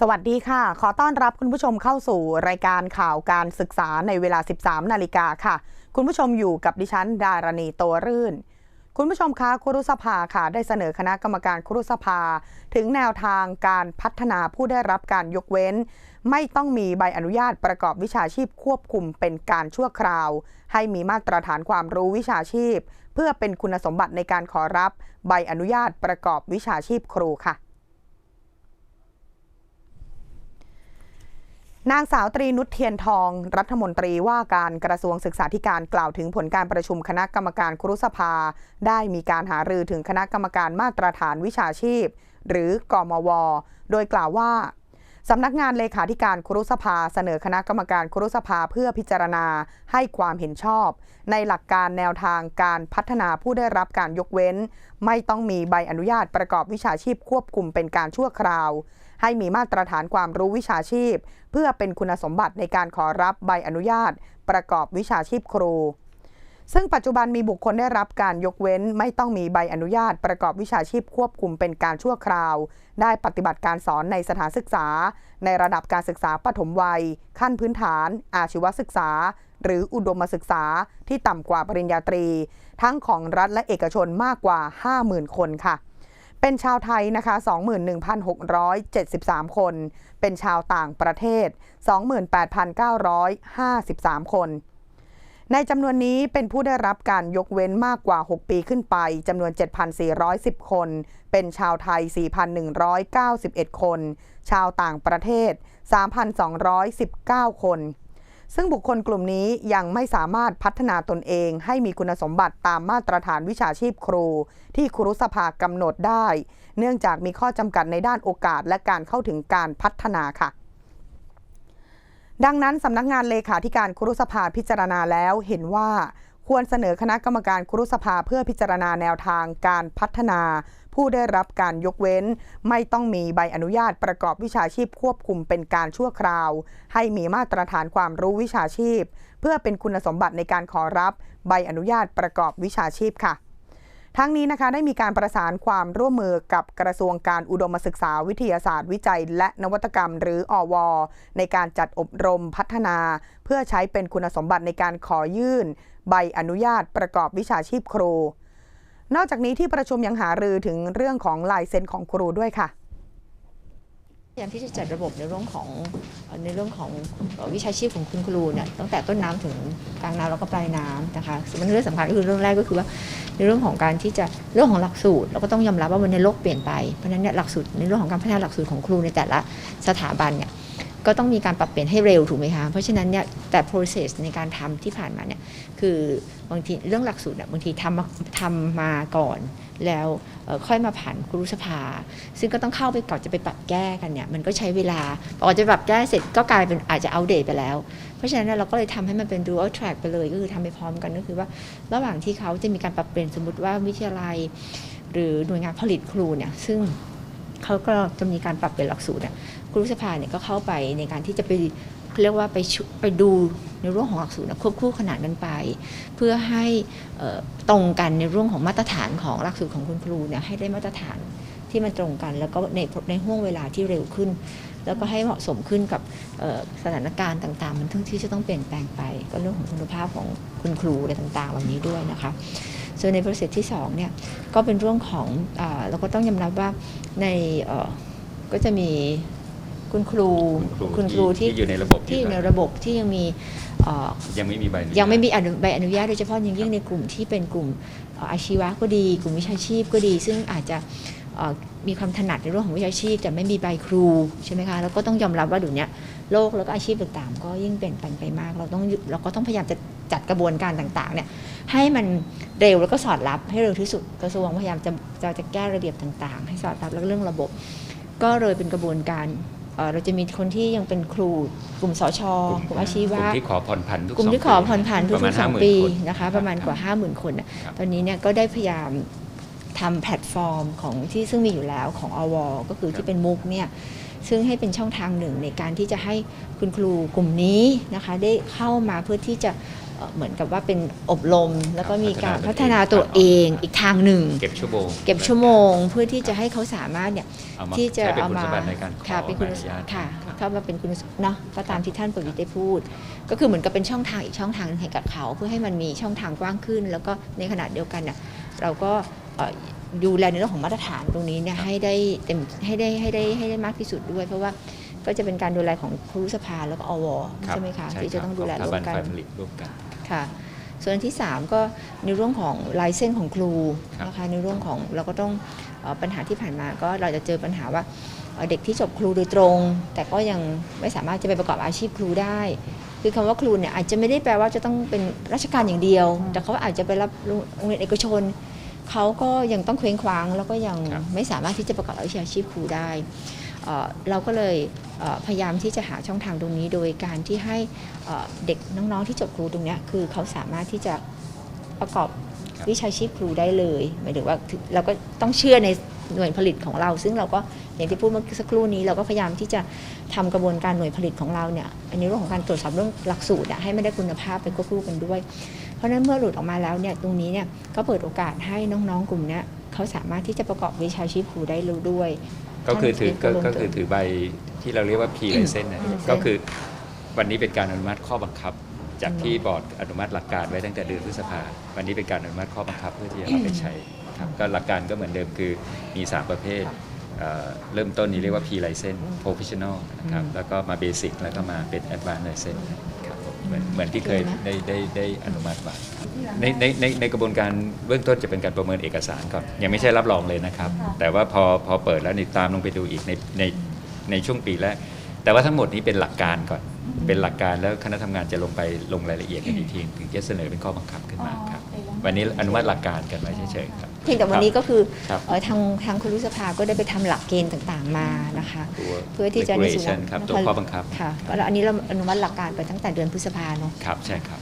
สวัสดีค่ะ ขอต้อนรับคุณผู้ชมเข้าสู่รายการข่าวการศึกษาในเวลา 13 นาฬิกาค่ะ คุณผู้ชมอยู่กับดิฉัน ดารณีโตรื่น คุณผู้ชมคะครุสภาค่ะ ได้เสนอคณะกรรมการครุสภา ถึงแนวทางการพัฒนาผู้ได้รับการยกเว้น ไม่ต้องมีใบอนุญาตประกอบวิชาชีพควบคุมเป็นการชั่วคราว ให้มีมาตรฐานความรู้วิชาชีพ เพื่อเป็นคุณสมบัติในการขอรับใบอนุญาตประกอบวิชาชีพครูค่ะ นางสาวตรีนุชเทียนทอง รัฐมนตรีว่าการกระทรวงศึกษาธิการกล่าวถึงผลการประชุมคณะกรรมการครุสภา ได้มีการหารือถึงคณะกรรมการมาตรฐานวิชาชีพ หรือกมว โดยกล่าวว่าสำนักงานเลขาธิการครุสภาเสนอคณะกรรมการครุสภาเพื่อพิจารณาให้ความเห็นชอบ ในหลักการแนวทางการพัฒนาผู้ได้รับการยกเว้น ไม่ต้องมีใบอนุญาตประกอบวิชาชีพควบคุมเป็นการชั่วคราว ให้มีมาตรฐานความรู้วิชาชีพ เพื่อเป็นคุณสมบัติในการขอรับใบอนุญาต ประกอบวิชาชีพครู ซึ่งปัจจุบันมีบุคคลได้รับการยกเว้น ไม่ต้องมีใบอนุญาต ประกอบวิชาชีพควบคุมเป็นการชั่วคราว ได้ปฏิบัติการสอนในสถานศึกษา ในระดับการศึกษาปฐมวัย ขั้นพื้นฐาน อาชีวศึกษา หรืออุดมศึกษาที่ต่ำกว่าปริญญาตรี ทั้งของรัฐและเอกชนมากกว่า 50,000 คนค่ะ เป็นชาวไทยนะคะ 21,673 คน เป็นชาวต่างประเทศ 28,953 คน ในจำนวนนี้เป็นผู้ได้รับการยกเว้นมากกว่า 6 ปีขึ้นไปจำนวน 7,410 คน เป็นชาวไทย 4,191 คน ชาวต่างประเทศ 3,219 คน ซึ่งบุคคลกลุ่มนี้ยังไม่สามารถพัฒนาตนเองให้มีคุณสมบัติตามมาตรฐานวิชาชีพครู ที่ครุสภากำหนดได้ เนื่องจากมีข้อจำกัดในด้านโอกาสและการเข้าถึงการพัฒนาค่ะ ดังนั้นสำนักงานเลขาธิการครุสภาพิจารณาแล้วเห็นว่าควรเสนอคณะกรรมการครุสภาเพื่อพิจารณาแนวทางการพัฒนา ผู้ได้รับการยกเว้น ไม่ต้องมีใบอนุญาตประกอบวิชาชีพควบคุมเป็นการชั่วคราว ให้มีมาตรฐานความรู้วิชาชีพ เพื่อเป็นคุณสมบัติในการขอรับใบอนุญาตประกอบวิชาชีพค่ะทั้งนี้นะคะได้มีการประสานความร่วมมือกับกระทรวงการอุดมศึกษาวิทยาศาสตร์วิจัย และนวัตกรรม หรืออว ในการจัดอบรมพัฒนา เพื่อใช้เป็นคุณสมบัติในการขอยื่น ใบอนุญาตประกอบวิชาชีพครู นอกจากนี้ที่ประชุมยังหารือถึงเรื่องของลายเซ็นของครูด้วยค่ะพยายามที่จะจัดระบบในเรื่องของในเรื่องของวิชาชีพของคุณครูเนี่ยตั้งแต่ต้นน้ำถึงกลางน้ำแล้วก็ปลายน้ำนะคะซึ่งมันเรื่องสำคัญก็คือเรื่องแรกก็คือว่าในเรื่องของการที่จะเรื่องของหลักสูตรเราก็ต้องยอมรับว่าวันในโลกเปลี่ยนไปเพราะฉะนั้นเนี่ยหลักสูตรในเรื่องของการพัฒนาหลักสูตรของครูในแต่ละสถาบันเนี่ย ก็ต้องมีการปรับเปลี่ยนให้เร็วถูกไหมคะ เพราะฉะนั้นเนี่ยแต่ process ในการทำที่ผ่านมาเนี่ยคือบางทีเรื่องหลักสูตรอะบางทีทำมาทำมาก่อน แล้วค่อยมาผ่านครูสภา ซึ่งก็ต้องเข้าไปก่อนจะไปปรับแก้กันเนี่ยมันก็ใช้เวลาพอจะปรับแก้เสร็จก็กลายเป็นอาจจะเอาเดตไปแล้ว เพราะฉะนั้นเราก็เลยทำให้มันเป็น dual track ไปเลยก็คือทำไปพร้อมกันก็คือว่า ระหว่างที่เขาจะมีการปรับเปลี่ยนสมมติว่าวิทยาลัย หรือหน่วยงานผลิตครูเนี่ยซึ่ง เขาก็จะมีการปรับเปลี่ยนหลักสูตรเนี่ยครูสภาเนี่ยก็เข้าไปในการที่จะไปเรียกว่าไปไปดูในเรื่องของหลักสูตรควบคู่ขนานกันไป เพื่อให้ตรงกันในเรื่องของมาตรฐานของหลักสูตรของคุณครูเนี่ยให้ได้มาตรฐาน ที่มันตรงกัน แล้วก็ในในห่วงเวลาที่เร็วขึ้น แล้วก็ให้เหมาะสมขึ้นกับเอ่อสถานการณ์ต่างๆ มันทั้งที่จะต้องเปลี่ยนแปลงไป ก็เรื่องของคุณภาพของคุณครูอะไรต่างๆเหล่านี้ด้วยนะคะส่วนใน process ที่2เนี่ยก็เป็นเรื่องของอาเราก็ต้องยอมรับว่าในเอ่อก็จะมีคุณครูคุณครูที่อยู่ในระบบที่อยู่ในอยู่ระบบที่ยังมีเอ่อยังไม่มีใบอนุญาตยังไม่มีอนุใบอนุญาตโดยเฉพาะอย่างยิ่งในกลุ่มที่เป็นกลุ่มเอ่ออาชีวะก็ดี กลุ่มวิชาชีพก็ดี ซึ่งอาจจะเอ่อ มีความถนัดในเรื่องของวิชาชีพแต่ไม่มีใบครูใช่ไหมคะแล้วก็ต้องยอมรับว่าเดี๋ยวนี้โลกแล้วก็อาชีพต่างๆ ก็ยิ่งเปลี่ยนแปลงไปมาก เราต้องเราก็ต้องพยายามจะจัดกระบวนการต่างๆเนี่ยให้มันเร็วแล้วก็สอดรับให้เร็วที่สุดกระทรวงพยายามจะจะจะแก้ระเบียบต่างๆ ให้สอดรับแล้วก็เรื่องระบบ ก็เลยเป็นกระบวนการเอ่อเราจะมีคนที่ยังเป็นครูกลุ่มสชกลุ่มอาชีวะกลุ่มที่ขอผ่อนผันทุกกลุ่มสองที่ขอผ่อนผันทุประมาณกๆสอง50,000ปีคนนะคะประมาณกว่า 50,000 คนน่ะครับตอนนี้เนี่ยก็ได้พยายาม ทำแพลตฟอร์มของที่ซึ่งมีอยู่แล้วของอวก็คือที่เป็นมุกเนี่ยซึ่งให้เป็นช่องทางหนึ่งในการที่จะให้คุณครูกลุ่มนี้นะคะได้เข้ามาเพื่อที่จะเอ่อเหมือนกับว่าเป็นอบรม แล้วก็มีการพัพัฒฒนานาตัตัววเอเองงอีกทางหนึ่ง เก็บชั่วโมงเก็บชั่วโมงเพื่อที่จะให้เขาสามารถเนี่ยเอามาที่จะใช้เป็นเอาคุณมาสมบัติในการขอค่ะเป็นคุณใบอนุญาตค่ะรับเข้ามาเป็นคุณสมเนาะก็ตามที่ท่านประวิตรได้พูด ก็คือเหมือนกับเป็นช่องทางอีกช่องทางหนึ่งให้กับเขา เพื่อให้มันมีช่องทางกว้างขึ้น แล้วก็ในขณะเดียวกันน่ะเราก็เอ่อ ดูแลในเรื่องของมาตรฐานตรงนี้เนี่ยให้ได้เต็มให้ได้ให้ได้ให้ได้มากที่สุดด้วย เพราะว่าก็จะเป็นการดูแลของครูรุสภาแล้วก็อวรับใช่ไหมคะที่คจะรับต้องดูแลขร่วสถมกันฝ่ายผลิตร่วมกันค่ะ ส่วนอันที่ 3 ก็ในเรื่องของลายเส้นของครูครับนะคะในเรื่องของเราก็ต้องเอ่อปัญหาที่ผ่านมาก็เราจะเจอปัญหาว่าเอ่อเด็กที่จบครูโดยตรง แต่ก็ยังไม่สามารถจะไปประกอบอาชีพครูได้ คือคำว่าครูเนี่ยอาจจะไม่ได้แปลว่าจะต้องเป็นราชการอย่างเดียว แต่เขาอาจจะไปรับโรงเรียนเอกชน เขาก็ยังต้องเคว้งคว้างแล้วก็ยังครับไม่สามารถที่จะประกอบอาชีพครูได้เอ่อเราก็เลยเอ่อพยายามที่จะหาช่องทางตรงนี้ โดยการที่ให้เอ่อเด็กน้องๆที่จบครูตรงเนี้ยคือเขาสามารถที่จะประกอบครับวิชาชีพครูได้เลยหมายถึงว่าถึงเราก็ต้องเชื่อในหน่วยผลิตของเรา ซึ่งเราก็อย่างที่พูดเมื่อสักครู่นี้ เราก็พยายามที่จะทำกระบวนการหน่วยผลิตของเราเนี่ยในเรื่องของการตรวจสอบเรื่องหลักสูตรอะให้ไม่ได้คุณภาพไปควบคู่กันด้วยเพราะฉะนั้นเมื่อหลุดออกมาแล้วเนี่ยตรงนี้เนี่ยก็เปิดโอกาสให้น้องๆกลุ่มเนี้ยเขาสามารถที่จะประกอบวิชาชีพครูได้เลยด้วย ก็คือถือก็ท่านก็คือถือใบที่เราเรียกว่า P license นะ license ก็คือวันนี้เป็นการอนุมัติข้อบังคับ จากที่บอร์ดอนุมัติหลักการไว้ตั้งแต่เดือนพฤษภาวันนี้เป็นการอนุมัติข้อบังคับเพื่อที่จะเอาไปใช้ครับก็หลักการก็เหมือนเดิมคือมี 3 ประเภทเอ่อเริ่มต้นนี้เรียกว่า P license professional นะครับอืมแล้วก็มา basic แล้วก็มาเป็น advanced license ครับผม เหมือนเหมือนที่เคยดีนะได้ได้ได้อนุมัติมาในในในในกระบวนการเบื้องต้นจะเป็นการประเมินเอกสารก่อนยังไม่ใช่รับรองเลยนะครับ แต่ว่าพอพอเปิดแล้วนี่ตามลงไปดูอีกในในในช่วงปีแรกแต่ว่าทั้งหมดนี้เป็นหลักการก่อน เป็นหลักการแล้วคณะทำงานจะลงไปลงรายละเอียดกันอีกทีถึงจะเสนอเป็นข้อบังคับขึ้นมาครับ วันนี้อนุมัติหลักการกันไว้เฉยๆครับเพียงแต่วันนี้ก็คือครับเอ่อทางทางครุสภาก็ได้ไปทำหลักเกณฑ์ต่างๆมานะคะตัวเพื่อที่จะในส่วน regulation ครับตัวข้อบังคับค่ะก็แล้วอันนี้เราอนุมัติหลักการไปตั้งแต่เดือนพฤษภาเนาะครับใช่ครับ